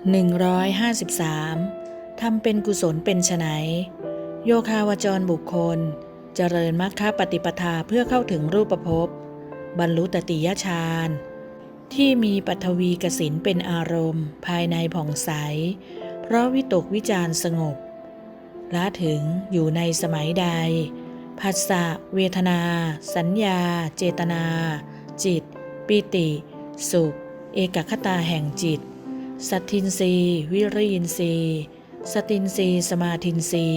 153ทำเป็นกุศลเป็นไฉนโยคาวจรบุคคล เจริญมรรคปฏิปทาเพื่อเข้าถึงรูปภพบรรลุตติยฌานที่มีปัทวีกสินเป็นอารมณ์ ภายในผ่องใส เพราะวิตกวิจารสงบละถึงอยู่ในสมัยใดผัสสะเวทนา สัญญา เจตนา จิต ปิติ สุข เอกคตาแห่งจิต สัตทินรีวิริยินรีสตินรีสมาทินรี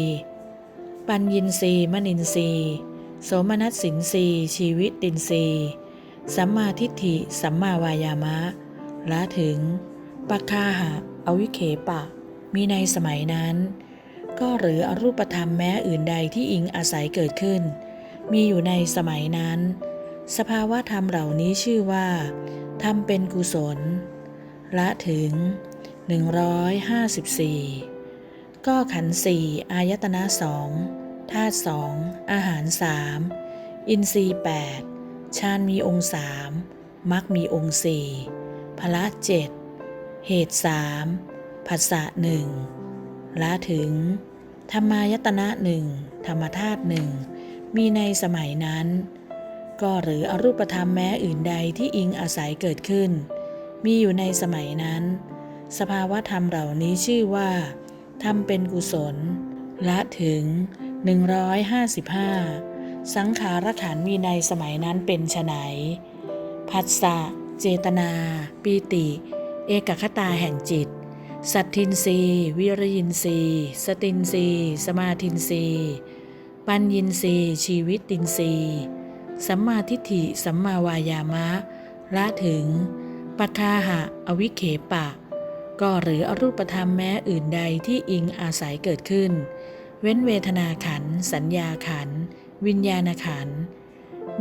ปัญญินรีมนินรีโสมนัสสินรีชีวิตตินรีสัมมาทิฏฐิ สัมมาวายามะละถึงปัคคาหะอวิเคปะ มีในสมัยนั้น ก็หรืออรูปธรรมแม้อื่นใดที่อิงอาศัยเกิดขึ้น มีอยู่ในสมัยนั้น สภาวะธรรมเหล่านี้ชื่อว่าธรรมเป็นกุศล ละถึง 154 ก็ขันสี่อายตนะสองธาตุสองอาหารสามอินทรีย์แปดฌานมีองค์สามมรรคมีองค์สี่พละเจ็ดเหตุสามผัสสะหนึ่งละถึง ธรรมายตนะหนึ่งธรรมธาตุหนึ่งมีในสมัยนั้น ก็หรืออรูปธรรมแม้อื่นใดที่อิงอาศัยเกิดขึ้น มีอยู่ในสมัยนั้น สภาวะธรรมเหล่านี้ชื่อว่าธรรมเป็นกุศล ละถึง 155 สังขารขันมีในสมัยนั้นเป็นไฉนผัสสะเจตนา ปีติ เอกคตาแห่งจิต สัตทินรีวิริยินทรีสตินรีสมาทินรีปัญญินรีชีวิตตินรีสัมมาทิฏฐิสัมมาวายามะ ละถึง ปัคาหะ อวิเคปะ ก็หรืออรูปธรรมแม้อื่นใดที่อิงอาศัยเกิดขึ้น เว้นเวทนาขัน สัญญาขัน วิญญาณขัน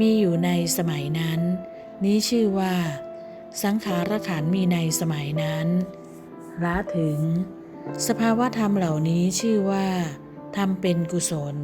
มีอยู่ในสมัยนั้น นี้ชื่อว่า สังขารขันมีในสมัยนั้นละถึง สภาวะธรรมเหล่านี้ชื่อว่าธรรมเป็นกุศล